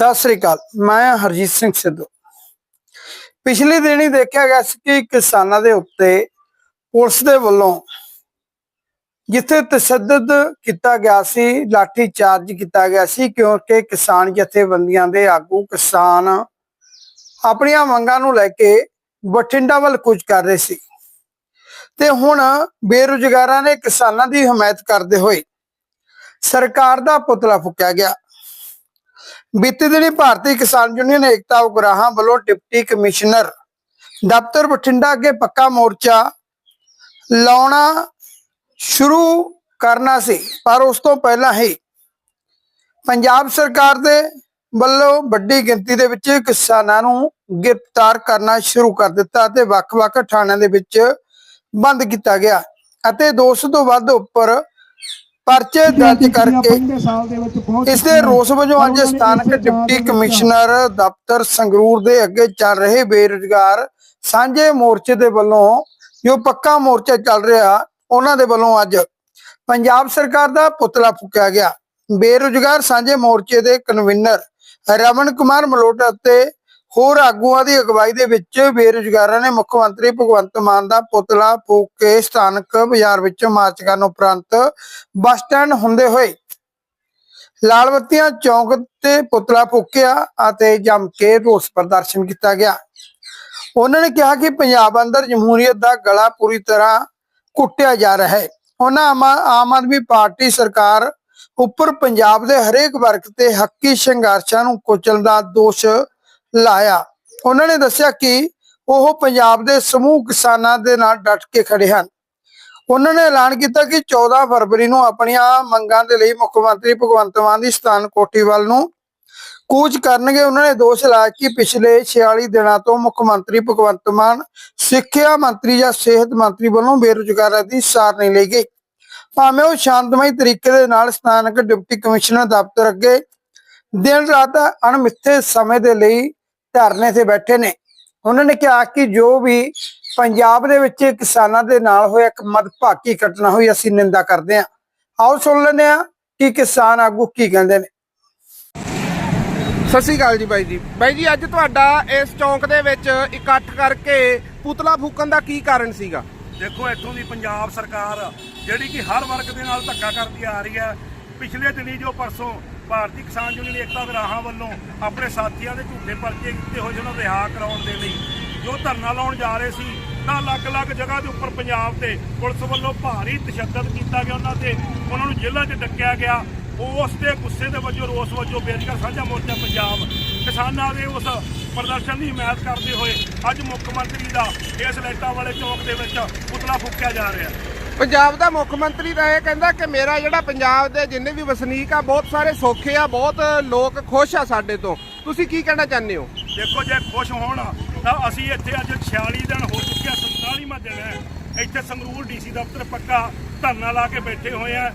ਸਤਿ ਸ੍ਰੀ ਅਕਾਲ, ਮੈਂ ਹਰਜੀਤ ਸਿੰਘ ਸਿੱਧੂ। ਪਿਛਲੇ ਦਿਨ ਹੀ ਦੇਖਿਆ ਗਿਆ ਸੀ ਕਿ ਕਿਸਾਨਾਂ ਦੇ ਉੱਤੇ ਪੁਲਿਸ ਦੇ ਵੱਲੋਂ ਜਿੱਥੇ ਤਸ਼ੱਦਦ ਕੀਤਾ ਗਿਆ ਸੀ ਲਾਠੀ ਚਾਰਜ ਕੀਤਾ ਗਿਆ ਸੀ, ਕਿਉਂਕਿ ਕਿਸਾਨ ਜਥੇਬੰਦੀਆਂ ਦੇ ਆਗੂ ਕਿਸਾਨ ਆਪਣੀਆਂ ਮੰਗਾਂ ਨੂੰ ਲੈ ਕੇ ਬਠਿੰਡਾ ਵੱਲ ਕੁਝ ਕਰ ਰਹੇ ਸੀ। ਤੇ ਹੁਣ ਬੇਰੁਜ਼ਗਾਰਾਂ ਨੇ ਕਿਸਾਨਾਂ ਦੀ ਹਮਾਇਤ ਕਰਦੇ ਹੋਏ ਸਰਕਾਰ ਦਾ ਪੁਤਲਾ ਫੂਕਿਆ ਗਿਆ। ਬੀਤੇ ਦਿਨੀ ਭਾਰਤੀ ਕਿਸਾਨ ਯੂਨੀਅਨ ਏਕਤਾ ਉਗਰਾਹਾਂ ਵੱਲੋਂ ਡਿਪਟੀ ਕਮਿਸ਼ਨਰ ਦਫ਼ਤਰ ਬਠਿੰਡਾ ਅੱਗੇ ਪੱਕਾ ਮੋਰਚਾ ਲਾਉਣਾ ਸ਼ੁਰੂ ਕਰਨਾ ਸੀ, ਪਰ ਉਸ ਤੋਂ ਪਹਿਲਾਂ ਹੀ ਪੰਜਾਬ ਸਰਕਾਰ ਦੇ ਵੱਲੋਂ ਵੱਡੀ ਗਿਣਤੀ ਦੇ ਵਿੱਚ ਕਿਸਾਨਾਂ ਨੂੰ ਗ੍ਰਿਫਤਾਰ ਕਰਨਾ ਸ਼ੁਰੂ ਕਰ ਦਿੱਤਾ ਅਤੇ ਵੱਖ-ਵੱਖ ਥਾਣਿਆਂ ਦੇ ਵਿੱਚ ਬੰਦ ਕੀਤਾ ਗਿਆ ਅਤੇ 200 ਤੋਂ ਵੱਧ ਉੱਪਰ ਪਰਚੇ ਦਰਜ ਕਰਕੇ ਇਸ ਦੇ ਰੋਸ ਵਜੋਂ ਅੱਜ ਸਥਾਨਕ ਡਿਪਟੀ ਕਮਿਸ਼ਨਰ ਦਫ਼ਤਰ ਸੰਗਰੂਰ ਦੇ ਅੱਗੇ ਚੱਲ ਰਹੇ ਬੇਰੁਜ਼ਗਾਰ ਸਾਂਝੇ ਮੋਰਚੇ ਦੇ ਵੱਲੋਂ ਜੋ ਪੱਕਾ ਮੋਰਚਾ ਚੱਲ ਰਿਹਾ ਉਹਨਾਂ ਦੇ ਵੱਲੋਂ ਅੱਜ ਪੰਜਾਬ ਸਰਕਾਰ ਦਾ ਪੁਤਲਾ ਫੂਕਿਆ ਗਿਆ। ਬੇਰੁਜ਼ਗਾਰ ਸਾਂਝੇ ਮੋਰਚੇ ਦੇ ਕਨਵੀਨਰ ਰਮਨ ਕੁਮਾਰ ਮਲੋਟ ਅਤੇ ਹੋਰ ਆਗੂਆਂ ਦੀ ਅਗਵਾਈ ਦੇ ਵਿੱਚ ਬੇਰੁਜ਼ਗਾਰਾਂ ਨੇ ਮੁੱਖ ਮੰਤਰੀ ਭਗਵੰਤ ਮਾਨ ਦਾ ਪੁਤਲਾ ਫੂਕ ਕੇ ਸਥਾਨਕ ਬਾਜ਼ਾਰ ਵਿੱਚ ਮਾਰਚ ਕਰਨ ਉਪਰੰਤ ਬੱਸ ਸਟੈਂਡ ਹੁੰਦੇ ਹੋਏ ਲਾਲ ਚੌਂਕ ਤੇ ਪੁਤਲਾ ਫੂਕਿਆ ਅਤੇ ਜੰਮ ਕੇ ਰੋਸ ਪ੍ਰਦਰਸ਼ਨ ਕੀਤਾ ਗਿਆ। ਉਹਨਾਂ ਨੇ ਕਿਹਾ ਕਿ ਪੰਜਾਬ ਅੰਦਰ ਜਮਹੂਰੀਅਤ ਦਾ ਗਲਾ ਪੂਰੀ ਤਰ੍ਹਾਂ ਕੁੱਟਿਆ ਜਾ ਰਿਹਾ ਹੈ। ਉਹਨਾਂ ਆਮ ਆਮ ਆਦਮੀ ਪਾਰਟੀ ਸਰਕਾਰ ਉੱਪਰ ਪੰਜਾਬ ਦੇ ਹਰੇਕ ਵਰਗ ਤੇ ਹੱਕੀ ਸੰਘਰਸ਼ਾਂ ਨੂੰ ਕੁਚਲਣ ਦਾ ਦੋਸ਼ ਲਾਇਆ। ਉਹਨਾਂ ਨੇ ਦੱਸਿਆ ਕਿ ਉਹ ਪੰਜਾਬ ਦੇ ਸਮੂਹ ਕਿਸਾਨਾਂ ਦੇ ਨਾਲ ਡਟ ਕੇ ਖੜੇ ਹਨ। ਉਹਨਾਂ ਨੇ ਐਲਾਨ ਕੀਤਾ ਕਿ 14 ਫਰਵਰੀ ਨੂੰ ਆਪਣੀਆਂ ਮੰਗਾਂ ਦੇ ਲਈ ਮੁੱਖ ਮੰਤਰੀ ਭਗਵੰਤ ਮਾਨ ਦੀ ਸਥਾਨ ਕੋਟੀ ਨੂੰ ਕੂਚ ਕਰਨਗੇ। ਉਹਨਾਂ ਨੇ ਦੋਸ਼ ਲਾਇਆ ਕਿ ਪਿਛਲੇ 46 ਦਿਨਾਂ ਤੋਂ ਮੁੱਖ ਮੰਤਰੀ ਭਗਵੰਤ ਮਾਨ ਸਿੱਖਿਆ ਮੰਤਰੀ ਜਾਂ ਸਿਹਤ ਮੰਤਰੀ ਵੱਲੋਂ ਬੇਰੁਜ਼ਗਾਰਾਂ ਦੀ ਸਾਰ ਨਹੀਂ ਲਈ ਗਈ ਭਾਵੇਂ ਉਹ ਸ਼ਾਂਤਮਈ ਤਰੀਕੇ ਦੇ ਨਾਲ ਸਥਾਨਕ ਡਿਪਟੀ ਕਮਿਸ਼ਨਰ ਦਫ਼ਤਰ ਅੱਗੇ ਦਿਨ ਰਾਤ ਅਣਮਿੱਥੇ ਸਮੇਂ ਦੇ ਲਈ ਧਰਨੇ ਤੇ ਬੈਠੇ ਨੇ। ਉਹਨਾਂ ਨੇ ਕਿਹਾ ਕਿ ਜੋ ਵੀ ਪੰਜਾਬ ਦੇ ਵਿੱਚ ਕਿਸਾਨਾਂ ਦੇ ਨਾਲ ਹੋਇਆ ਇੱਕ ਮਦਭਾਗੀ ਘਟਨਾ ਹੋਈ ਅਸੀਂ ਨਿੰਦਾ ਕਰਦੇ ਹਾਂ। ਆਓ ਸੁਣ ਲੈਂਦੇ ਹਾਂ ਕਿ ਕਿਸਾਨ ਆਗੂ ਕੀ ਕਹਿੰਦੇ ਨੇ। ਸਤਿ ਸ਼੍ਰੀ ਅਕਾਲ ਜੀ ਬਾਈ ਜੀ। ਬਾਈ ਜੀ ਅੱਜ ਤੁਹਾਡਾ ਇਸ ਚੌਂਕ ਦੇ ਵਿੱਚ ਇਕੱਠ ਕਰਕੇ ਪੁਤਲਾ ਫੂਕਣ ਦਾ ਕੀ ਕਾਰਨ ਸੀਗਾ? ਦੇਖੋ ਇੱਥੋਂ ਦੀ ਪੰਜਾਬ ਸਰਕਾਰ ਜਿਹੜੀ ਕਿ ਹਰ ਵਰਗ ਦੇ ਨਾਲ ਧੱਕਾ ਕਰਦੀ ਆ ਰਹੀ ਹੈ। ਪਿਛਲੇ ਦਿਨੀ ਜੋ ਪਰਸੋਂ ਭਾਰਤੀ ਕਿਸਾਨ ਯੂਨੀਅਨ ਏਕਤਾ ਵਿਰਾਹਾਂ ਵੱਲੋਂ ਆਪਣੇ ਸਾਥੀਆਂ ਦੇ ਝੂਠੇ ਪਰਚੇ ਕੀਤੇ ਹੋਏ ਜਿਹਨਾਂ ਨੂੰ ਰਿਹਾ ਕਰਾਉਣ ਦੇ ਲਈ ਜੋ ਧਰਨਾ ਲਾਉਣ ਜਾ ਰਹੇ ਸੀ, ਤਾਂ ਅਲੱਗ-ਅਲੱਗ ਜਗ੍ਹਾ ਦੇ ਉੱਪਰ ਪੰਜਾਬ ਤੇ ਪੁਲਿਸ ਵੱਲੋਂ ਭਾਰੀ ਤਸ਼ੱਦਦ ਕੀਤਾ ਗਿਆ ਉਹਨਾਂ ਤੇ, ਉਹਨਾਂ ਨੂੰ ਜੇਲ੍ਹਾਂ 'ਚ ਡੱਕਿਆ ਗਿਆ। ਉਸ ਦੇ ਗੁੱਸੇ ਦੇ ਵਜੋਂ, ਰੋਸ ਵਜੋਂ ਬੇਰੁਜ਼ਗਾਰ ਸਾਂਝਾ ਮੋਰਚਾ ਪੰਜਾਬ ਕਿਸਾਨਾਂ ਦੇ ਉਸ ਪ੍ਰਦਰਸ਼ਨ ਦੀ ਹਮਾਇਤ ਕਰਦੇ ਹੋਏ ਅੱਜ ਮੁੱਖ ਮੰਤਰੀ ਦਾ ਇਸ ਲਾਈਟਾਂ ਵਾਲੇ ਚੌਕ ਦੇ ਵਿੱਚ ਪੁਤਲਾ ਫੂਕਿਆ ਜਾ ਰਿਹਾ। ਪੰਜਾਬ ਦਾ ਮੁੱਖ ਮੰਤਰੀ ਤਾਂ ਇਹ ਕਹਿੰਦਾ ਕਿ ਮੇਰਾ ਜਿਹੜਾ ਪੰਜਾਬ ਦੇ ਜਿੰਨੇ ਵੀ ਵਸਨੀਕ ਆ, ਬਹੁਤ ਸਾਰੇ ਸੌਖੇ ਆ, ਬਹੁਤ ਲੋਕ ਖੁਸ਼ ਆ ਸਾਡੇ ਤੋਂ। ਤੁਸੀਂ ਕੀ ਕਹਿਣਾ ਚਾਹੁੰਦੇ ਹੋ? ਦੇਖੋ ਜੇ ਖੁਸ਼ ਹੋਣ, ਤਾਂ ਅਸੀਂ ਇੱਥੇ ਅੱਜ 46 ਦਿਨ ਹੋ ਚੁੱਕਿਆ 47ਵਾਂ ਦਿਨ ਹੈ ਇੱਥੇ ਸੰਗਰੂਰ ਡੀਸੀ ਦਫ਼ਤਰ ਪੱਕਾ ਧਰਨਾ ਲਾ ਕੇ ਬੈਠੇ ਹੋਏ ਆ।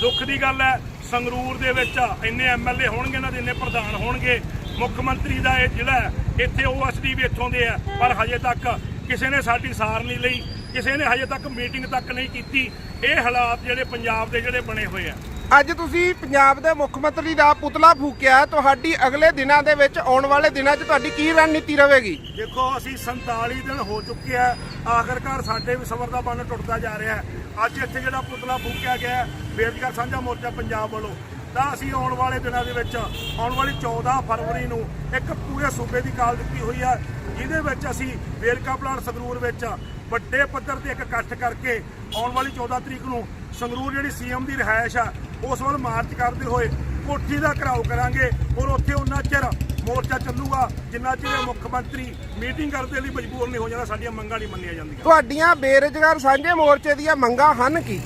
ਦੁੱਖ ਦੀ ਗੱਲ ਹੈ, ਸੰਗਰੂਰ ਦੇ ਵਿੱਚ ਇੰਨੇ ਐਮਐਲਏ ਹੋਣਗੇ, ਇਹਨਾਂ ਦੇ ਇੰਨੇ ਪ੍ਰਧਾਨ ਹੋਣਗੇ। ਮੁੱਖ ਮੰਤਰੀ ਦਾ ਇਹ ਜ਼ਿਲ੍ਹਾ ਹੈ, ਇੱਥੇ ਓਐਸਡੀ ਵੀ ਇੱਥੋਂ ਦੇ ਆ, ਪਰ ਹਜੇ ਤੱਕ ਕਿਸੇ ਨੇ ਸਾਡੀ ਸਾਰ ਨਹੀਂ ਲਈ। ਕਿਸੇ ਨੇ ਹਜੇ ਤੱਕ ਮੀਟਿੰਗ ਤੱਕ ਨਹੀਂ ਕੀਤੀ। ਇਹ ਹਾਲਾਤ ਜਿਹੜੇ ਪੰਜਾਬ ਦੇ ਜਿਹੜੇ ਬਣੇ ਹੋਏ ਆ। ਅੱਜ ਤੁਸੀਂ ਪੰਜਾਬ ਦੇ ਮੁੱਖ ਮੰਤਰੀ ਦਾ ਪੁਤਲਾ ਫੂਕਿਆ ਤੁਹਾਡੀ ਅਗਲੇ ਦਿਨਾਂ ਦੇ ਵਿੱਚ ਆਉਣ ਵਾਲੇ ਦਿਨਾਂ 'ਚ ਤੁਹਾਡੀ ਕੀ ਰਣਨੀਤੀ ਰਹੇਗੀ? ਦੇਖੋ ਅਸੀਂ 47 ਦਿਨ ਹੋ ਚੁੱਕੇ ਆ। ਆਖਰਕਾਰ ਸਾਡੇ ਵੀ ਸਬਰ ਦਾ ਬੰਨ ਟੁੱਟਦਾ ਜਾ ਰਿਹਾ ਅੱਜ ਇੱਥੇ ਜਿਹੜਾ ਪੁਤਲਾ ਫੂਕਿਆ ਗਿਆ ਬੇਰੁਜ਼ਗਾਰ ਸਾਂਝਾ ਮੋਰਚਾ ਪੰਜਾਬ ਵੱਲੋਂ। ਤਾਂ ਅਸੀਂ ਆਉਣ ਵਾਲੇ ਦਿਨਾਂ ਦੇ ਵਿੱਚ ਆਉਣ ਵਾਲੀ 14 ਫਰਵਰੀ ਨੂੰ ਇੱਕ ਪੂਰੇ ਸੂਬੇ ਦੀ ਕਾਲ ਦਿੱਤੀ ਹੋਈ ਹੈ ਜਿਹਦੇ ਵਿੱਚ ਅਸੀਂ ਵੇਰਕਾ ਪਲਾਂਟ ਸੰਗਰੂਰ ਵਿੱਚ ਵੱਡੇ ਪੱਧਰ ਤੇ ਇੱਕ ਇਕੱਠ ਕਰਕੇ ਆਉਣ ਵਾਲੀ 14 ਤਰੀਕ ਨੂੰ ਸੰਗਰੂਰ ਜਿਹੜੀ ਸੀਐਮ ਦੀ ਰਿਹਾਇਸ਼ ਆ ਉਸ ਵੱਲ ਮਾਰਚ ਕਰਦੇ ਹੋਏ ਕੋਠੀ ਦਾ ਘਰਾਓ ਕਰਾਂਗੇ। ਔਰ ਉੱਥੇ ਉਹਨਾਂ ਚਿਰ ਮੋਰਚਾ ਚੱਲੂਗਾ ਜਿੰਨਾ ਚਿਰ ਮੁੱਖ ਮੰਤਰੀ ਮੀਟਿੰਗ ਕਰਨ ਦੇ ਲਈ ਮਜਬੂਰ ਨਹੀਂ ਹੋ ਜਾਂਦਾ ਸਾਡੀਆਂ ਮੰਗਾਂ ਨਹੀਂ ਮੰਨੀਆਂ ਜਾਂਦੀਆਂ। ਤੁਹਾਡੀਆਂ ਬੇਰੁਜ਼ਗਾਰ ਸਾਂਝੇ ਮੋਰਚੇ ਦੀਆਂ ਮੰਗਾਂ ਹਨ ਕੀ?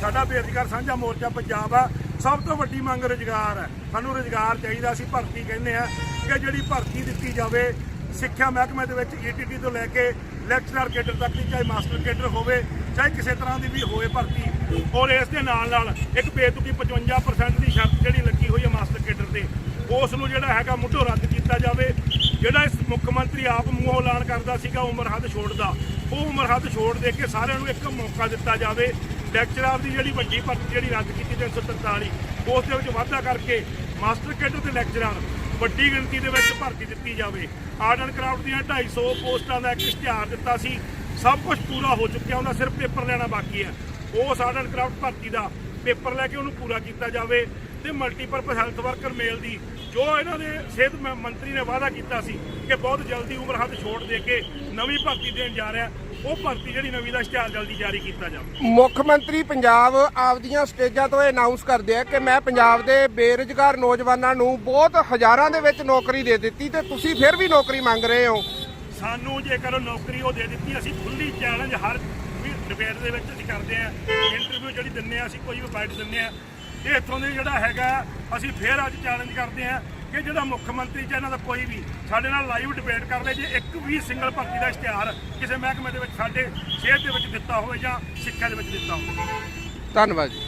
ਸਾਡਾ ਬੇਰੁਜ਼ਗਾਰ ਸਾਂਝਾ ਮੋਰਚਾ ਪੰਜਾਬ ਆ ਸਭ ਤੋਂ ਵੱਡੀ ਮੰਗ ਰੁਜ਼ਗਾਰ ਹੈ। ਸਾਨੂੰ ਰੁਜ਼ਗਾਰ ਚਾਹੀਦਾ, ਅਸੀਂ ਭਰਤੀ ਕਹਿੰਦੇ ਆ ਕਿ ਜਿਹੜੀ ਭਰਤੀ ਦਿੱਤੀ ਜਾਵੇ, ਸਿੱਖਿਆ ਮਹਿਕਮੇ ਦੇ ਵਿੱਚ ਈਟੀਟੀ ਤੋਂ ਲੈ ਕੇ ਲੈਕਚਰਰ ਕੇਡਰ ਤੱਕ ਦੀ, ਚਾਹੇ ਮਾਸਟਰ ਕੇਡਰ ਹੋਵੇ, ਚਾਹੇ ਕਿਸੇ ਤਰ੍ਹਾਂ ਦੀ ਵੀ ਹੋਵੇ ਭਰਤੀ, ਔਰ ਇਸ ਦੇ ਨਾਲ ਨਾਲ ਇੱਕ ਬੇਤੁਕੀ 55% ਦੀ ਸ਼ਰਤ ਜਿਹੜੀ ਲੱਗੀ ਹੋਈ ਹੈ ਮਾਸਟਰ ਕੇਡਰ ਤੇ, ਉਸ ਨੂੰ ਜਿਹੜਾ ਹੈਗਾ ਮੁੱਢੋਂ ਰੱਦ ਕੀਤਾ ਜਾਵੇ। ਜਿਹੜਾ ਇਸ ਮੁੱਖ ਮੰਤਰੀ ਆਪ ਮੂੰਹੋਂ ਐਲਾਨ ਕਰਦਾ ਸੀਗਾ ਉਮਰ ਹੱਦ ਛੋੜ ਦਾ ਉਹ ਉਮਰ ਹੱਦ ਛੋੜ ਦੇ ਕੇ ਸਾਰਿਆਂ ਨੂੰ ਇੱਕ ਮੌਕਾ ਦਿੱਤਾ ਜਾਵੇ। ਲੈਕਚਰਾਰ ਦੀ ਜਿਹੜੀ ਵੱਡੀ ਭਰਤੀ ਜਿਹੜੀ ਰੱਦ ਕੀਤੀ 343 ਉਸ ਦੇ ਵਿੱਚ ਵਾਧਾ ਕਰਕੇ ਮਾਸਟਰ ਕੇਡਰ ਤੇ ਲੈਕਚਰਾਰ ਵੱਡੀ ਗਿਣਤੀ ਦੇ ਵਿੱਚ ਭਰਤੀ ਦਿੱਤੀ ਜਾਵੇ। ਆਰਟ ਐਂਡ ਕਰਾਫਟ ਦੀਆਂ 250 ਪੋਸਟਾਂ ਦਾ ਇੱਕ ਇਸ਼ਤਿਹਾਰ ਦਿੱਤਾ ਸੀ। ਸਭ ਕੁਝ ਪੂਰਾ ਹੋ ਚੁੱਕਿਆ, ਉਹਦਾ ਸਿਰਫ ਪੇਪਰ ਲੈਣਾ ਬਾਕੀ ਹੈ। ਉਸ ਆਰਟ ਐਂਡ ਕਰਾਫਟ ਭਰਤੀ ਦਾ ਪੇਪਰ ਲੈ ਕੇ ਉਹਨੂੰ ਪੂਰਾ ਕੀਤਾ ਜਾਵੇ ਤੇ ਮਲਟੀਪਰਪਸ ਹੈਲਥ ਵਰਕਰ ਮੇਲ ਦੀ, ਜੋ ਇਹਨਾਂ ਦੇ ਸਿਹਤ ਮੰਤਰੀ ਨੇ ਵਾਅਦਾ ਕੀਤਾ ਸੀ ਕਿ ਬਹੁਤ ਜਲਦੀ ਉਮਰ ਹੱਦ ਛੋੜ ਦੇ ਕੇ ਨਵੀਂ ਭਰਤੀ ਦੇਣ ਜਾ ਰਿਹਾ। ਉਹ ਭਰਤੀ ਜਿਹੜੀ ਨਵੀਂ ਦਾ ਇਸ਼ਤਿਹਾਰ ਜਲਦੀ ਜਾਰੀ ਕੀਤਾ ਜਾਵੇ। ਮੁੱਖ ਮੰਤਰੀ ਪੰਜਾਬ ਆਪਦੀਆਂ ਸਟੇਜਾਂ ਤੋਂ ਅਨਾਉਂਸ ਕਰਦੇ ਆ ਕਿ ਮੈਂ ਪੰਜਾਬ ਦੇ ਬੇਰੁਜ਼ਗਾਰ ਨੌਜਵਾਨਾਂ ਨੂੰ ਬਹੁਤ ਹਜ਼ਾਰਾਂ ਦੇ ਵਿੱਚ ਨੌਕਰੀ ਦੇ ਦਿੱਤੀ ਤੇ ਤੁਸੀਂ ਫਿਰ ਵੀ ਨੌਕਰੀ ਮੰਗ ਰਹੇ ਹੋ। ਸਾਨੂੰ ਜੇਕਰ ਨੌਕਰੀ ਉਹ ਦੇ ਦਿੱਤੀ ਅਸੀਂ ਖੁੱਲੀ ਚੈਲੰਜ ਹਰ ਡਿਬੇਟ ਦੇ ਵਿੱਚ ਅਸੀਂ ਕਰਦੇ ਆ। ਇੰਟਰਵਿਊ ਜਿਹੜੀ ਦਿੰਨੇ ਆ ਅਸੀਂ ਕੋਈ ਵੀ ਬਾਈਟ ਦਿੰਨੇ ਆ। ਤੇ ਇੱਥੋਂ ਦੇ ਜਿਹੜਾ ਹੈਗਾ ਅਸੀਂ ਫੇਰ ਅੱਜ ਚੈਲੰਜ ਕਰਦੇ ਆ ਕਿ ਜਿਹੜਾ ਮੁੱਖ ਮੰਤਰੀ ਜਾਂ ਇਹਨਾਂ ਦਾ ਕੋਈ ਵੀ ਸਾਡੇ ਨਾਲ ਲਾਈਵ ਡਿਬੇਟ ਕਰਦੇ, ਜੇ ਇੱਕ ਵੀ ਸਿੰਗਲ ਭਰਤੀ ਦਾ ਇਸ਼ਤਿਹਾਰ ਕਿਸੇ ਮਹਿਕਮੇ ਦੇ ਵਿੱਚ ਸਾਡੇ ਸਿਹਤ ਦੇ ਵਿੱਚ ਦਿੱਤਾ ਹੋਵੇ ਜਾਂ ਸਿੱਖਿਆ ਦੇ ਵਿੱਚ ਦਿੱਤਾ ਹੋਵੇ। ਧੰਨਵਾਦ ਜੀ।